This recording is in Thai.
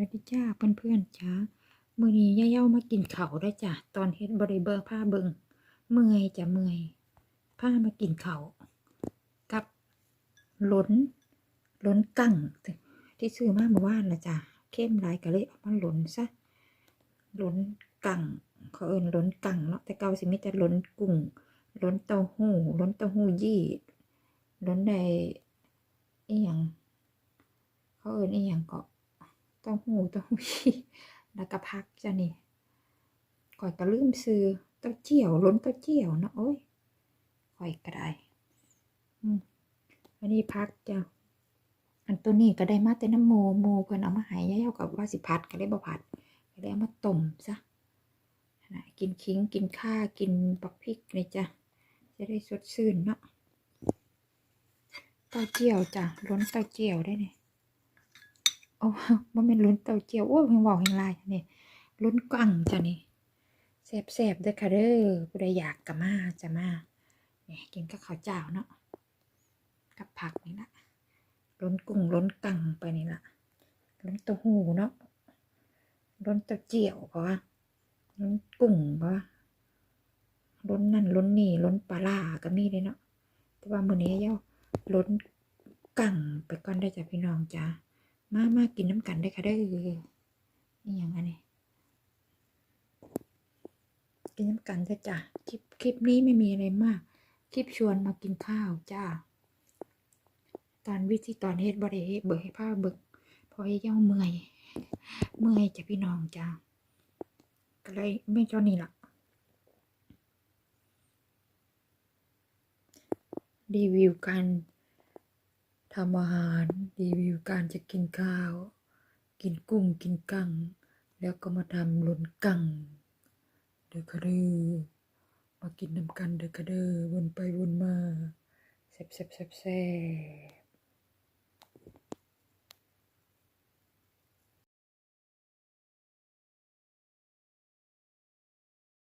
วัสดีจ้าเพื่อนเพื่อนจ้ามื้อนี้ย่าเย้ามากินเขาได้จ้ะตอนเฮ็ดบริเบอร์ผ้าเบิงเมื่อยจะเมื่อยผ้ามากินเขากับหล้นหล้นกั้งที่ซื้อมาเมื่อวานละจ้ะเข้มลายก็เลยเอามาหล้นซะหล้นกั้งเขาเอิ้นหล้นกั้งเนาะแต่เก่าสิมีแต่หล้นกุ้งหล้นเต้าหู้หล้นเต้าหู้ยี่หล้นได้อีหยังเขาเอิ้นอีหยังก็เต้าหู้เต้าหู้ยี่แล้วก็พักจ้ะนี่ข่อยก็ลืมซื้อเต้าเจี้ยวล้นเต้าเจี้ยวเนาะโอ้ยข่อยก็ได้อืมอันนี้พักจ้ะอันตัวนี้ก็ได้มาแต่น้ำโมโมเพิ่นเอามาห้ยายๆกับว่าสิพัดก็ได้บ่พัดก็ได้เอามาต้มซะนะกินขิงกินข่ากินปักพริกนี่จ้ะจะได้สดชื่นเนาะเต้าเจี้ยวจ้ะล้นเต้าเจี้ยวได้เนี่ย โอ้บ่แม่นลุ้นเต้าเจียวโอ้ยเพิ่งบอกเพิ่งลายนี่ลุ้นกังจ้ะนี่แซ่บๆเด้อค่ะเด้อผู้ใดอยากก็มาจะมาเนี่ยกินกับข้าวเจ้าเนาะกับผักนี่ละล้นกุ้งล้นกังไปนี่ละล้นเต้าหู้เนาะล้นเต้าเจียวเพราะว่าล้นกุ้งเพราะว่าล้นนั่นล้นนี่ล้นปลาร้าก็มีเลยเนาะแต่ว่ามื้อนี้เย้าล้นกังไปก่อนได้จ้ะพี่น้องจ้า มามากินน้ำกันได้ค่ะเด้อนี่อย่างอันนี้กินน้ำกันเถอะจ้ะคลิปคลิปนี้ไม่มีอะไรมาก คลิปชวนมากินข้าวจ้า ตอนวิธีตอนเฮ็ดบริเฮ็ดเบิกให้ผ้าเบิกเพอให้เย่าเมื่อย เมื่อยจะพี่น้องจ้าก็เลยไม่เจ้านี่ละรีวิวกัน ทำอาหารรีวิวการจะกินข้าว กินกุ้งกินกังแล้วก็มาทำหล้นกังเดือกระเดือมากินน้ำกันเดือกระเดือวนไปวนมาแซ่บแซ่บแซ่บแซ่บ